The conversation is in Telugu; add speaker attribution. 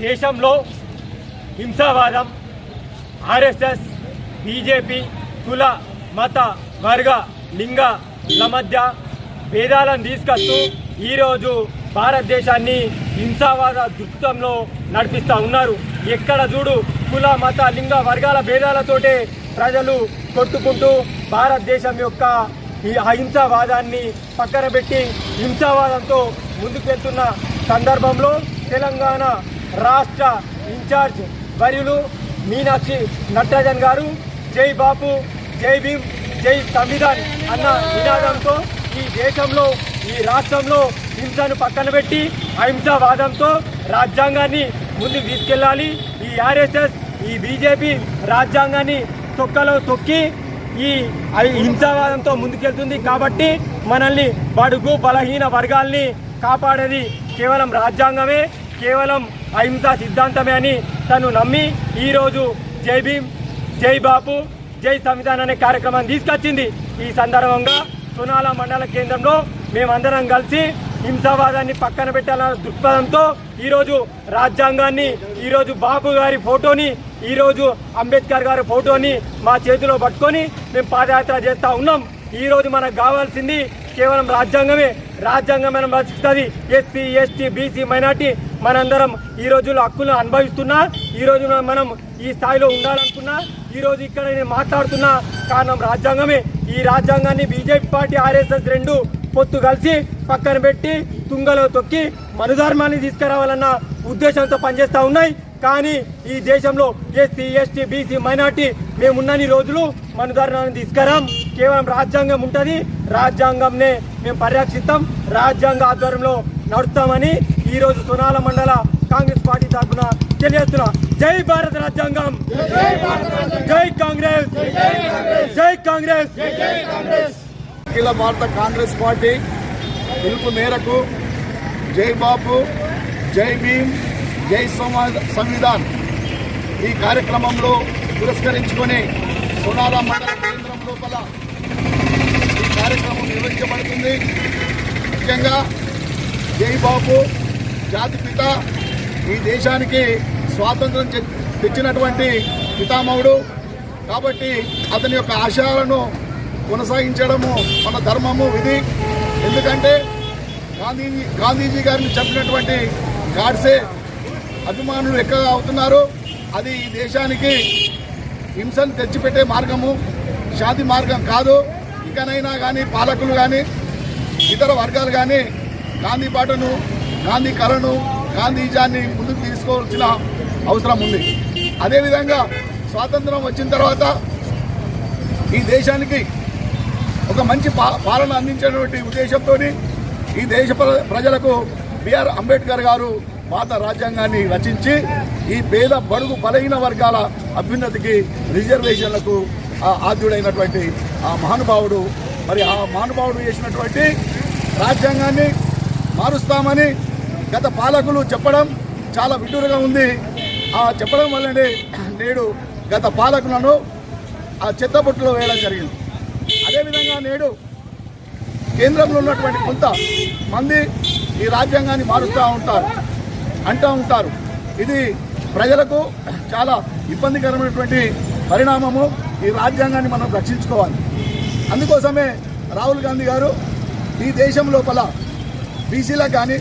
Speaker 1: దేశంలో హింసావాదం ఆర్ఎస్ఎస్ బీజేపీ కుల మత వర్గ లింగల మధ్య భేదాలను తీసుకొస్తూ ఈరోజు భారతదేశాన్ని హింసావాద దృక్పథంలో నడిపిస్తూ ఉన్నారు. ఎక్కడ చూడు కుల మత లింగ వర్గాల భేదాలతోటే ప్రజలు కొట్టుకుంటూ భారతదేశం యొక్క ఈ అహింసావాదాన్ని పక్కన పెట్టి హింసావాదంతో ముందుకు వెళ్తున్న సందర్భంలో తెలంగాణ రాష్ట్ర ఇన్ఛార్జ్ వర్యులు మీనాక్షి నటరాజన్ గారు జై బాపు జై భీమ్ జై సంవిధాన్ అన్న నినాదంతో ఈ దేశంలో ఈ రాష్ట్రంలో హింసను పక్కన పెట్టి అహింసావాదంతో రాజ్యాంగాన్ని ముందుకు తీసుకెళ్ళాలి. ఈ ఆర్ఎస్ఎస్ ఈ బీజేపీ రాజ్యాంగాన్ని తొక్కలో తొక్కి ఈ హింసావాదంతో ముందుకెళ్తుంది కాబట్టి మనల్ని బడుగు బలహీన వర్గాల్ని కాపాడేది కేవలం రాజ్యాంగమే. కేవలం అహింసా సిద్ధాంతమే అని తను నమ్మి ఈరోజు జై భీమ్ జై బాపు జై సంవిధాన్ అనే కార్యక్రమాన్ని తీసుకొచ్చింది. ఈ సందర్భంగా సునాల మండల కేంద్రంలో మేమందరం కలిసి హింసావాదాన్ని పక్కన పెట్టాలన్న దృక్పథంతో ఈరోజు రాజ్యాంగాన్ని ఈరోజు బాబు గారి ఫోటోని ఈరోజు అంబేద్కర్ గారి ఫోటోని మా చేతిలో పట్టుకొని మేము పాదయాత్ర చేస్తూ ఉన్నాం. ఈరోజు మనకు కావాల్సింది కేవలం రాజ్యాంగమే. రాజ్యాంగం మనం రచిస్తుంది ఎస్సీ ఎస్టీ బీసీ మైనార్టీ మనందరం ఈ రోజుల్లో హక్కులను అనుభవిస్తున్నా ఈ రోజు మనం ఈ స్థాయిలో ఉండాలనుకున్నా ఈ రోజు ఇక్కడ నేను మాట్లాడుతున్నా కారణం రాజ్యాంగమే. ఈ రాజ్యాంగాన్ని బీజేపీ పార్టీ ఆర్ఎస్ఎస్ రెండు పొత్తు కలిసి పక్కన పెట్టి తుంగలో తొక్కి మనుధర్మాన్ని తీసుకురావాలన్న ఉద్దేశంతో పనిచేస్తూ ఉన్నాయి. కానీ ఈ దేశంలో ఎస్సీ ఎస్టీ బీసీ మైనార్టీ మేమున్నన్ని రోజులు మనుధర్మాన్ని తీసుకురాం. కేవలం రాజ్యాంగం ఉంటుంది. రాజ్యాంగంనే మేము పరిరక్షిస్తాం. రాజ్యాంగ ఆధ్వర్యంలో నడుస్తామని ఈరోజు సునాల మండల కాంగ్రెస్ పార్టీ తరఫున తెలియజేస్తున్నా. జై భారత రాజ్యాంగం! జై కాంగ్రెస్! జై కాంగ్రెస్!
Speaker 2: అఖిల భారత కాంగ్రెస్ పార్టీ పిలుపు మేరకు జై బాబు జై భీమ్ జై సమా- సంవిధాన్ ఈ కార్యక్రమంలో పురస్కరించుకొని సునాల మండల కేంద్రం లోపల ఈ కార్యక్రమం నిర్వహించబడుతుంది. ముఖ్యంగా జైబాబు జాతిపిత ఈ దేశానికి స్వాతంత్రం తె- తెచ్చినటువంటి పితామహుడు. కాబట్టి అతని యొక్క ఆశయాలను కొనసాగించడము మన ధర్మము విధి. ఎందుకంటే గాంధీజీ గాంధీజీ గారిని చంపినటువంటి గాడ్సే అభిమానులు ఎక్కువగా అవుతున్నారు. అది ఈ దేశానికి హింసను తెచ్చిపెట్టే మార్గము. శాంతి మార్గం కాదు. ఇకనైనా కానీ పాలకులు కానీ ఇతర వర్గాలు కానీ గాంధీ పాటను గాంధీ కళను గాంధీజాన్ని ముందుకు తీసుకోవాల్సిన అవసరం ఉంది. అదేవిధంగా స్వాతంత్రం వచ్చిన తర్వాత ఈ దేశానికి ఒక మంచి పా- పాలన అందించేటువంటి ఉద్దేశంతో ఈ దేశ ప్ర- ప్రజలకు బిఆర్ అంబేద్కర్ గారు పాత రాజ్యాంగాన్ని రచించి ఈ పేద బడుగు బలహీన వర్గాల అభ్యున్నతికి రిజర్వేషన్లకు ఆద్యుడైనటువంటి ఆ మహానుభావుడు. మరి ఆ మహానుభావుడు చేసినటువంటి రాజ్యాంగాన్ని మారుస్తామని గత పాలకులు చెప్పడం చాలా విడ్డూరుగా ఉంది. ఆ చెప్పడం వల్లనే నేడు గత పాలకులను ఆ చెత్తబుట్టులో వేయడం జరిగింది. అదేవిధంగా నేడు కేంద్రంలో ఉన్నటువంటి కొంత మంది ఈ రాజ్యాంగాన్ని మారుస్తూ ఉంటారు అంటూ ఉంటారు. ఇది ప్రజలకు చాలా ఇబ్బందికరమైనటువంటి పరిణామము. ఈ రాజ్యాంగాన్ని మనం రక్షించుకోవాలి. అందుకోసమే రాహుల్ గాంధీ గారు ఈ దేశం లోపల బీసీలకు కానీ